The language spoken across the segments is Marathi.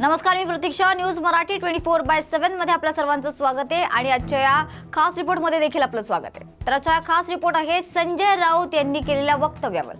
नमस्कार मी Pratiksha. News Marathi twenty four by सेव्हनमध्ये आपल्या सर्वांचं स्वागत आहे आणि आजच्या या खास रिपोर्टमध्ये देखील आपलं स्वागत आहे. तर आजच्या खास रिपोर्ट आहे संजय राऊत यांनी केलेल्या वक्तव्यावर.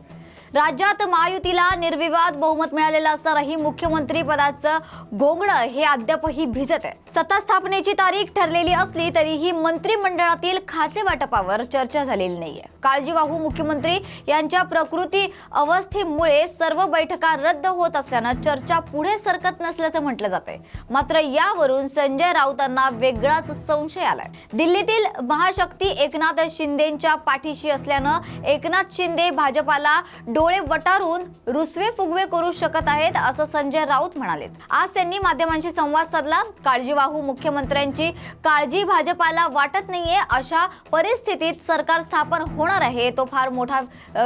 राज्यात महायुतीला निर्विवाद बहुमत मिळालेलं असणारही मुख्यमंत्री पदाचं घोंगडं हे अद्यापही भिजत आहे सत्ता स्थापनेची तारीख ठरलेली असली तरीही मंत्रिमंडळातील खाते वाटपावर चर्चा झालेली नाहीये. काळजीवाहू मुख्यमंत्री यांच्या प्रकृती अवस्थेमुळे सर्व बैठका रद्द होत असल्यानं चर्चा पुढे सरकत नसल्याचं म्हटलं जात आहे मात्र यावरून संजय राऊतांना वेगळाच संशय आलाय. दिल्लीतील महाशक्ती एकनाथ शिंदेच्या पाठीशी असल्यानं एकनाथ शिंदे भाजपाला डोळे वटारून रुसवे फुगवे करू शकत आहेत असं संजय राऊत म्हणाले आज त्यांनी माध्यमांशी संवाद साधला. काळजीवाहू मुख्यमंत्र्यांची काळजी भाजपाला वाटत नाहीये अशा परिस्थितीत सरकार स्थापन होणार आहे तो फार मोठा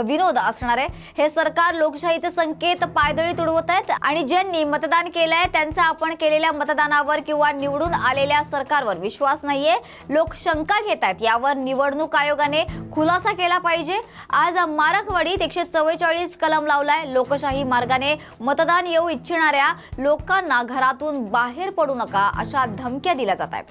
विनोद असणार आहे. हे सरकार लोकशाहीचे संकेत पायदळी तुडवत आहेत आणि ज्यांनी मतदान केलंय त्यांचा आपण केलेल्या मतदानावर किंवा निवडून आलेल्या सरकारवर विश्वास नाहीये. लोक शंका घेत आहेत यावर निवडणूक आयोगाने खुलासा केला पाहिजे. आज मारकवाडीत एकशे चव्वेचाळीस कलम लावलाय. लोकशाही मार्गाने मतदान येऊ इच्छिणाऱ्या लोकांना घरातून बाहेर पडू नका अशा धमक्या दिल्या जात आहेत.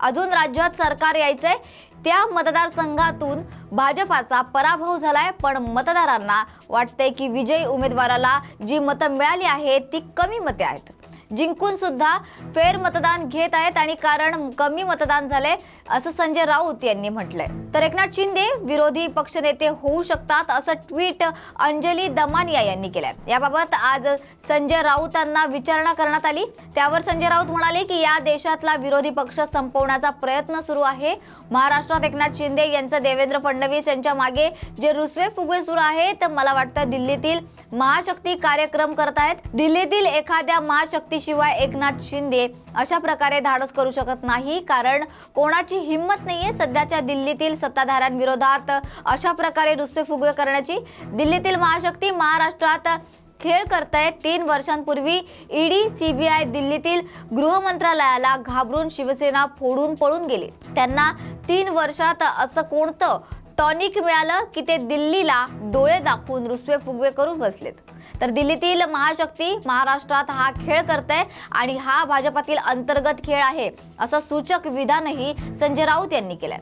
अजून राज्यात सरकार यायचंय. त्या मतदारसंघातून भाजपाचा पराभव झालाय पण मतदारांना वाटतंय की विजयी उमेदवाराला जी मतं मिळाली आहेत ती कमी मते आहेत. जिंकून सुद्धा फेर मतदान घेत आहेत आणि कारण कमी मतदान झाले असं संजय राऊत यांनी म्हटलंय. तर एकनाथ शिंदे विरोधी पक्षनेते होऊ शकतात असं ट्विट अंजली दमानिया यांनी केलंय. याबाबत आज संजय राऊतांना विचारणा करण्यात आली. त्यावर संजय राऊत म्हणाले की या देशातला विरोधी पक्ष संपवण्याचा प्रयत्न सुरू आहे. महाराष्ट्रात एकनाथ शिंदे यांचं देवेंद्र फडणवीस यांच्या मागे जे रुसवे फुगवे सुरू आहे तर मला वाटतं दिल्लीतील महाशक्ती कार्यक्रम करत आहेत दिल्लीतील एखाद्या महाशक्ती शिवाय एकनाथ शिंदे अशा प्रकारे धाडस करू शकत नाही कारण कोणाची हिंमत नाहीये सध्याच्या दिल्लीतील सत्ताधाऱ्यांविरोधात. अशा प्रकारे रुसवे फुगवे करण्याची दिल्लीतील महाशक्ती महाराष्ट्रात खेळ करतायत तीन वर्षांपूर्वी ईडी सीबीआय दिल्लीतील गृहमंत्रालयाला घाबरून शिवसेना फोडून पळून गेली. त्यांना तीन वर्षात असं कोणतं टॉनिक मिळालं की ते दिल्लीला डोळे दाखवून रुसवे फुगवे करून बसलेत. तर दिल्लीतील महाशक्ती महाराष्ट्रात हा खेळ करते आणि हा भाजपातील अंतर्गत खेळ आहे असं सूचक विधानही संजय राऊत यांनी केलंय.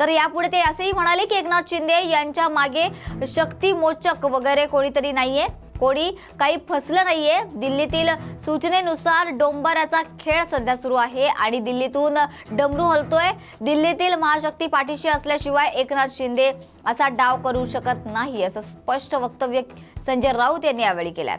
तर यापुढे ते असेही म्हणाले की एकनाथ शिंदे यांच्या मागे शक्ती मोचक वगैरे कोणीतरी नाहीये. कोणी काही फसलं नाहीये. दिल्लीतील सूचनेनुसार डोंबऱ्याचा खेळ सध्या सुरू आहे आणि दिल्लीतून डमरू हलतोय. दिल्लीतील महाशक्ती पाठीशी असल्याशिवाय एकनाथ शिंदे असा डाव करू शकत नाही असं स्पष्ट वक्तव्य संजय राऊत यांनी यावेळी केलंय.